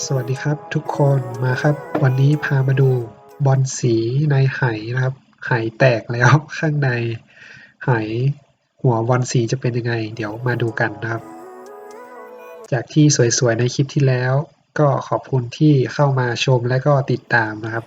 สวัสดีครับทุกคนมาครับ วันนี้พามาดูบอลสีในไหนะครับ ไหแตกแล้วข้างในไหหัวบอลสีจะเป็นยังไง เดี๋ยวมาดูกันนะครับ จากที่สวยๆในคลิปที่แล้ว ก็ขอบคุณที่เข้ามาชมและก็ติดตามนะครับ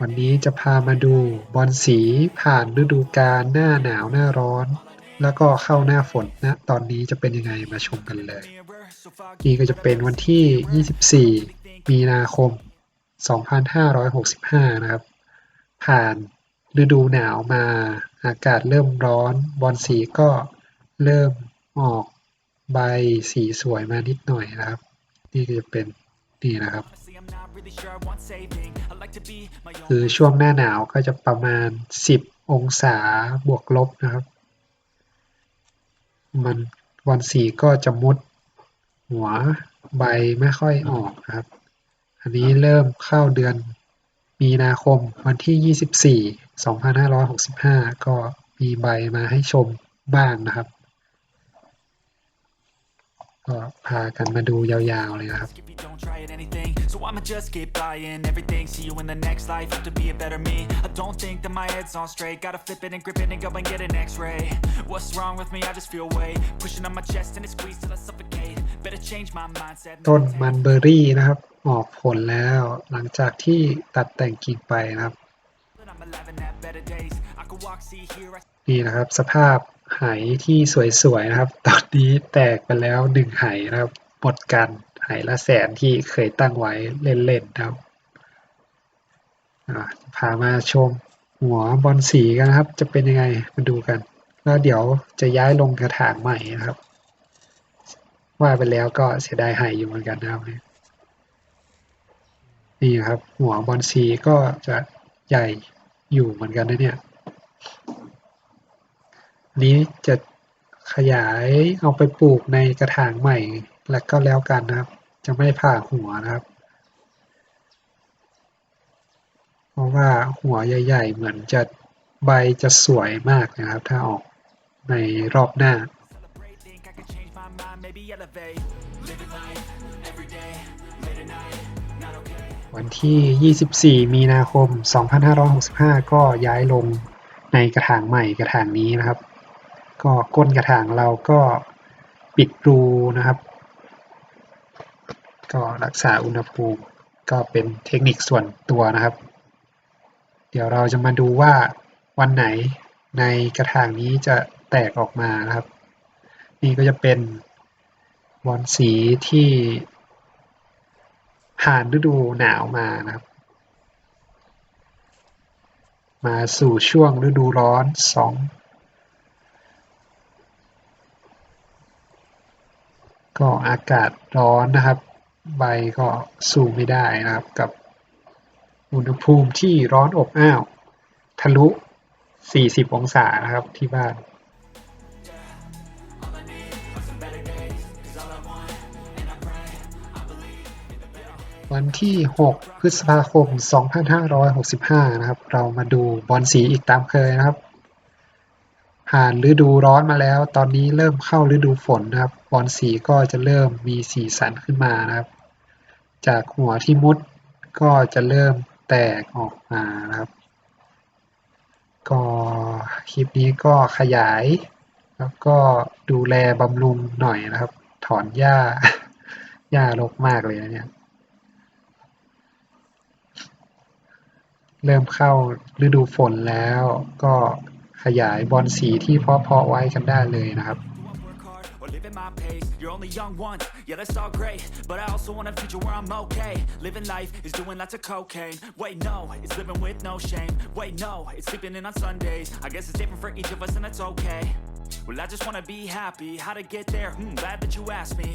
วันนี้จะพามาดูบอลสีผ่านฤดูกาลหน้าหนาวหน้าร้อน แล้วก็เข้าหน้าฝนนะตอนนี้จะเป็นยังไงมาชมกันเลย นี่ก็จะเป็นวันที่ 24 มีนาคม 2565 นะครับ ผ่านฤดูหนาวมาอากาศเริ่มร้อน บอลสีก็เริ่มออกใบสีสวยมานิดหน่อยนะครับ นี่ก็จะเป็นนี่นะครับ คือช่วงหน้าหนาวก็จะประมาณ 10 องศาบวกลบนะครับ มันวันสีก็จะมุด หัวใบไม่ค่อยออกครับ อันนี้เริ่มเข้าเดือนมีนาคมวันที่ 24 2565 ก็มีใบมาให้ชมบ้างนะครับ ก็พากันมาดูยาวๆเลยนะครับ so I'ma just keep buying everything. See you in the next life, have to be a better me. I don't think that my head's on straight. Gotta flip it and grip it and go and get an X-ray. What's wrong with me? I just feel weight pushing on my chest and it squeezes till I suffocate. Better change my mindset. ต้นมันเบอร์รี่นะครับ ออกผลแล้วหลังจากที่ตัดแต่งกิ่งไปนะครับ I'm alive and have better days. I could walk, see, hear, I นี่นะครับ สภาพไหที่สวยๆนะครับ ตอนนี้แตกไปแล้วหนึ่งไหนะครับหมดกันไหละแสนที่เคยตั้งไว้เล่นๆนะครับอ่าพามาชมหัวบอลสีกันนะครับ จะเป็นยังไงมาดูกัน แล้วเดี๋ยวจะย้ายลงกระถางใหม่นะครับ ว่าไปแล้วก็เสียดายไหอยู่เหมือนกันนะครับนี่นี่ครับ หัวบอลสีก็จะใหญ่อยู่เหมือนกันนะเนี่ยนนี้จะขยายเอาไปปลูกในกระถางใหม่ แล้วก็แล้วกันนะครับ จะไม่ผ่าหัวนะครับ เพราะว่าหัวใหญ่ ๆ เหมือนจะใบจะสวยมากนะครับ ถ้าออกในรอบหน้า mind, maybe elevate. Living life every day, late at night, not okay. วันที่ 24 มีนาคม 2565 ก็ย้ายลงในกระถางใหม่กระถางนี้นะครับ ก็ก้นกระถางเราก็ปิดรูนะครับ ก็รักษาอุณหภูมิก็เป็นเทคนิคส่วนตัวนะครับ เดี๋ยวเราจะมาดูว่าวันไหนในกระถางนี้จะแตกออกมานะครับ นี่ก็จะเป็น บอลสีที่ผ่านฤดูหนาวมานะครับ มาสู่ช่วงฤดูร้อนสองก็อากาศร้อนนะครับ ใบก็สู้ไม่ได้นะครับกับอุณหภูมิที่ร้อนอบอ้าว ทะลุ 40 องศานะครับที่บ้าน วันที่ 6 พฤษภาคม 2565 นะครับ เรามาดูบอลสีอีกตามเคยนะครับ ผ่านฤดูร้อนมาแล้ว ตอนนี้เริ่มเข้าฤดูฝนนะครับ บอลสีก็จะเริ่มมีสีสันขึ้นมานะครับ จากหัวที่มุดก็จะเริ่มแตกออกมานะครับ ก็คลิปนี้ก็ขยาย แล้วก็ดูแลบำรุงหน่อยนะครับ ถอนหญ้าหญ้ารกมากเลยนะเนี่ย เริ่มเข้าฤดูฝนแล้วก็ขยายบอลสีที่เพาะๆไว้กันได้เลยนะครับ or live at my pace? You're only young one, yeah, that's all great. But I also want a future where I'm okay. Living life is doing lots of cocaine. Wait, no, it's living with no shame. Wait, no, it's sleeping in on Sundays. I guess it's different for each of us, and that's okay. Well, I just wanna be happy. How to get there? Hmm, glad that you asked me.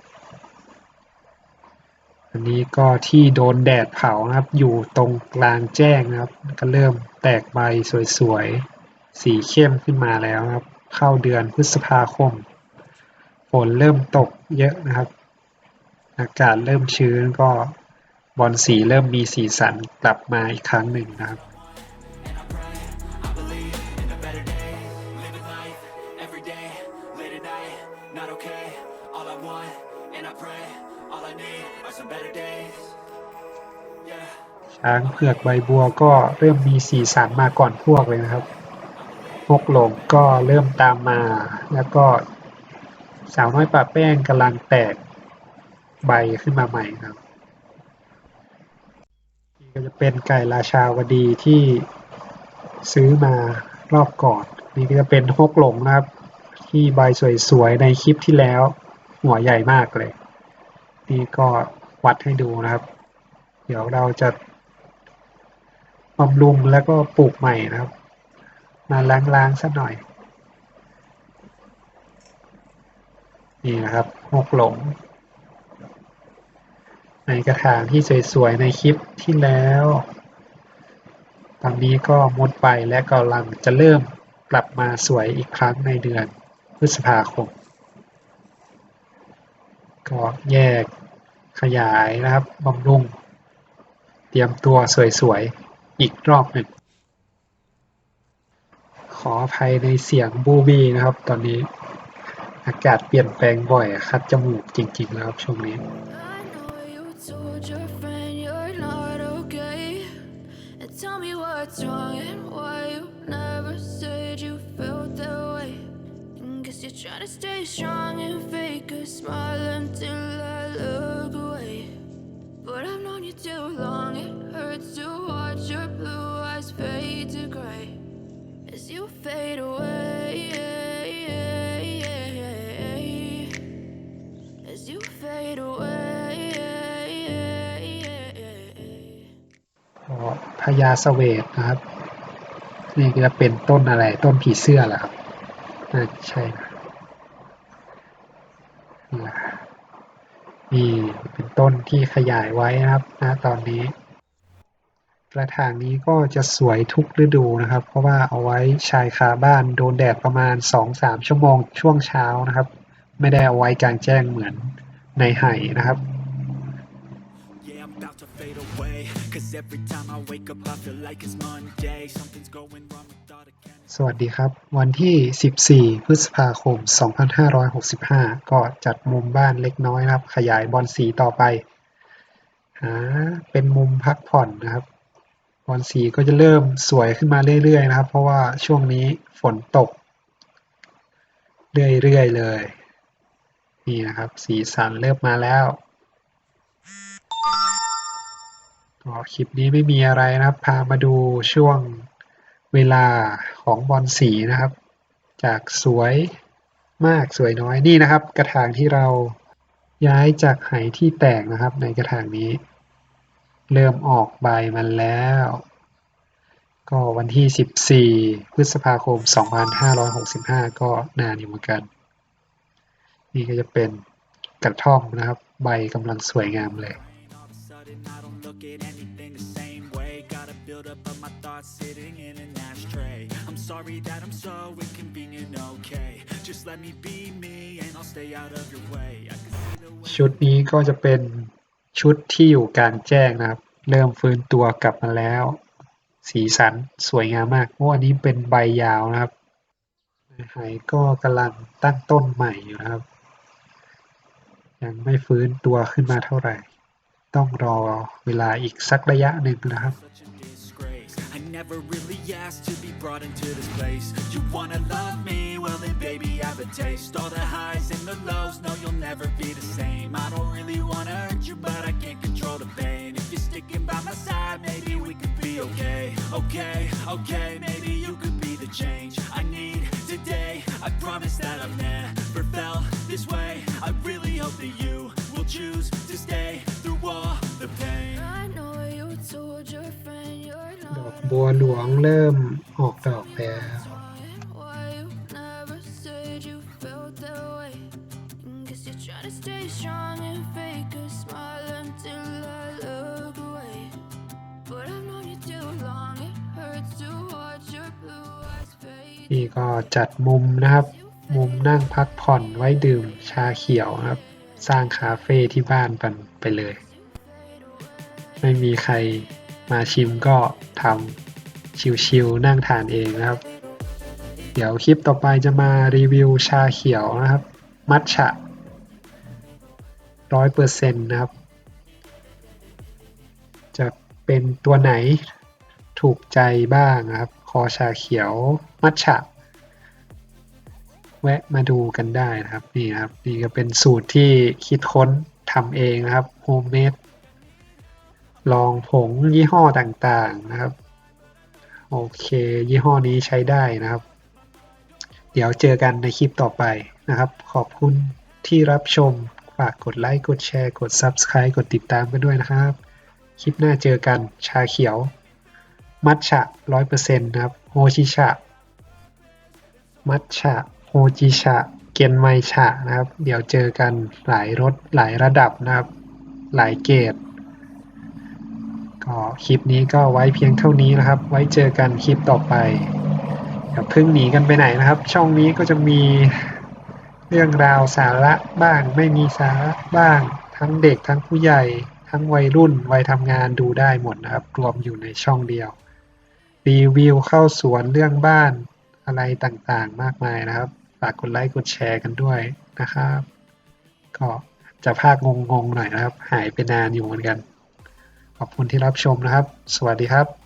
อันนี้ก็ที่โดนแดดเผานะครับ อยู่ตรงกลางแจ้งนะครับ ก็เริ่มแตกใบสวยๆ สีเข้มขึ้นมาแล้วครับ เข้าเดือนพฤษภาคม ฝนเริ่มตกเยอะนะครับ อากาศเริ่มชื้นก็บอลสีเริ่มมีสีสันกลับมาอีกครั้งหนึ่งนะครับ ช้างเผือกใบบัวก็เริ่มมีสีสันมาก่อนพวกเลยนะครับ พวกหลงก็เริ่มตามมา แล้วก็สาวน้อยป่าแป้งกำลังแตกใบขึ้นมาใหม่ครับนี่ก็จะเป็นไก่ราชาวดีที่ซื้อมารอบก่อน นี่ก็จะเป็นฮกหลงนะครับ ที่ใบสวยๆในคลิปที่แล้ว หัวใหญ่มากเลย นี่ก็วัดให้ดูนะครับ เดี๋ยวเราจะ บำรุงแล้วก็ปลูกใหม่นะครับ มาล้างๆสักหน่อย นี่นะครับหกหลง ในกระถางที่สวยๆในคลิปที่แล้ว ตอนนี้ก็หมดไปและกำลังจะเริ่มกลับมาสวยอีกครั้งในเดือนพฤษภาคม ก็แยกขยายนะครับบำรุงเตรียมตัวสวยๆ อีกรอบหนึ่งขออภัยในเสียงบูบี้นะครับ ตอนนี้อากาศเปลี่ยนแปลงบ่อยคัดจมูกจริงๆแล้วครับช่วงนี้ I know you told your friend you're not okay. And tell me what's wrong and why you never said you felt that way. And guess you're trying to stay strong and fake a smile until I look away. But I've known you too long, it hurts to watch your blue eyes fade to gray as you fade away. As you fade away. ก็พญาเสวตนะครับ นี่ก็จะเป็นต้นอะไร ต้นผีเสื้อเหรอครับน่าใช่นะนี่เป็นต้นที่ขยายไว้นะครับณตอนนี้ กระถางนี้ก็จะสวยทุกฤดูนะครับ เพราะว่าเอาไว้ชายคาบ้านโดนแดดประมาณ 2-3 ชั่วโมงช่วงเช้านะครับ ไม่ได้เอาไว้กลางแจ้งเหมือนในไห่นะครับ Yeah, I'm about to fade away. Cause every time I wake up, I feel like it's Monday. Something's going wrong with all the chemicals. สวัสดีครับ วันที่ 14 พฤษภาคม 2565 ก็จัดมุมบ้านเล็กน้อยนะครับ ขยายบอลสีต่อไปหาเป็นมุมพักผ่อนนะครับ บอลสีก็จะเริ่มสวยขึ้นมาเรื่อยๆนะครับ เพราะว่าช่วงนี้ฝนตก เรื่อยๆเลย นี่นะครับ สีสันเริ่มมาแล้วก็คลิปนี้ไม่มีอะไรนะครับ พามาดูช่วงเวลาของบอลสีนะครับ จากสวยมากสวยน้อยนี่นะครับ กระถางที่เราย้ายจากไหที่แตกนะครับ ในกระถางนี้ เริ่มออกใบมันแล้ว ก็วันที่ 14 พฤษภาคม 2565 ก็นานอยู่เหมือนกัน นี่ก็จะเป็นกระท่อมนะครับ ใบกำลังสวยงามเลยชุดนี้ก็จะเป็นชุดที่อยู่การแจ้งนะครับ เริ่มฟื้นตัวกลับมาแล้ว สีสันสวยงามมากเพราะอันนี้เป็นใบยาวนะครับไหก็กำลังตั้งต้นใหม่อยู่นะครับ ยังไม่ฟื้นตัวขึ้นมาเท่าไหร่ ต้องรอเวลาอีกสักระยะหนึ่งนะครับ never really asked to be brought into this place. You wanna love me? Well then baby I have a taste. All the highs and the lows, no you'll never be the same. I don't really wanna hurt you, but I can't control the pain. If you're sticking by my side, maybe we could be okay. Okay, okay, maybe you could be the change I need today. I promise that I've never felt this way. I really hope that you will choose to stay through all the pain. I know you told your friend you're ดอก not บัวหลวงเริ่มออกดอกแล้ว and why you never said you felt that way. And guess you're trying to stay strong and fake a smile until พี่ก็จัดมุมนะครับ มุมนั่งพักผ่อนไว้ดื่มชาเขียวนะครับ สร้างคาเฟ่ที่บ้านกันไปเลย ไม่มีใครมาชิมก็ทำชิวๆนั่งทานเองนะครับ เดี๋ยวคลิปต่อไปจะมารีวิวชาเขียวนะครับ มัทฉะร้อยเปอร์เซ็นต์นะครับ จะเป็นตัวไหนถูกใจบ้างนะครับ คอชาเขียวมัทฉะ แวะมาดูกันได้นะครับ นี่ครับนี่ก็เป็นสูตรที่คิดค้นทำเองนะครับโฮมเมดลองผงยี่ห้อต่างๆนะครับ โอเค ยี่ห้อนี้ใช้ได้นะครับ เดี๋ยวเจอกันในคลิปต่อไปนะครับ ขอบคุณที่รับชมฝากกดไลค์ กดแชร์ กด Subscribe กดติดตามกันด้วยนะครับ คลิปหน้าเจอกันชาเขียว มัทฉะร้อยเปอร์เซ็นต์นะครับโฮชิชะ มัทฉะโฮจิชะ เกียนไมฉะนะครับ เดี๋ยวเจอกันหลายรสหลายระดับนะครับ หลายเกรดก็คลิปนี้ก็ไว้เพียงเท่านี้นะครับ ไว้เจอกันคลิปต่อไปอย่าเพิ่งหนีกันไปไหนนะครับ ช่องนี้ก็จะมีเรื่องราวสาระบ้าง ไม่มีสาระบ้าง ทั้งเด็กทั้งผู้ใหญ่ ทั้งวัยรุ่นวัยทำงานดูได้หมดนะครับ รวมอยู่ในช่องเดียว รีวิวเข้าสวนเรื่องบ้านอะไรต่างๆ มากมายนะครับ ฝากกดไลค์กดแชร์กันด้วยนะครับ ก็จะภาคงงๆหน่อยนะครับ หายไปนานอยู่เหมือนกัน ขอบคุณที่รับชมนะครับ สวัสดีครับ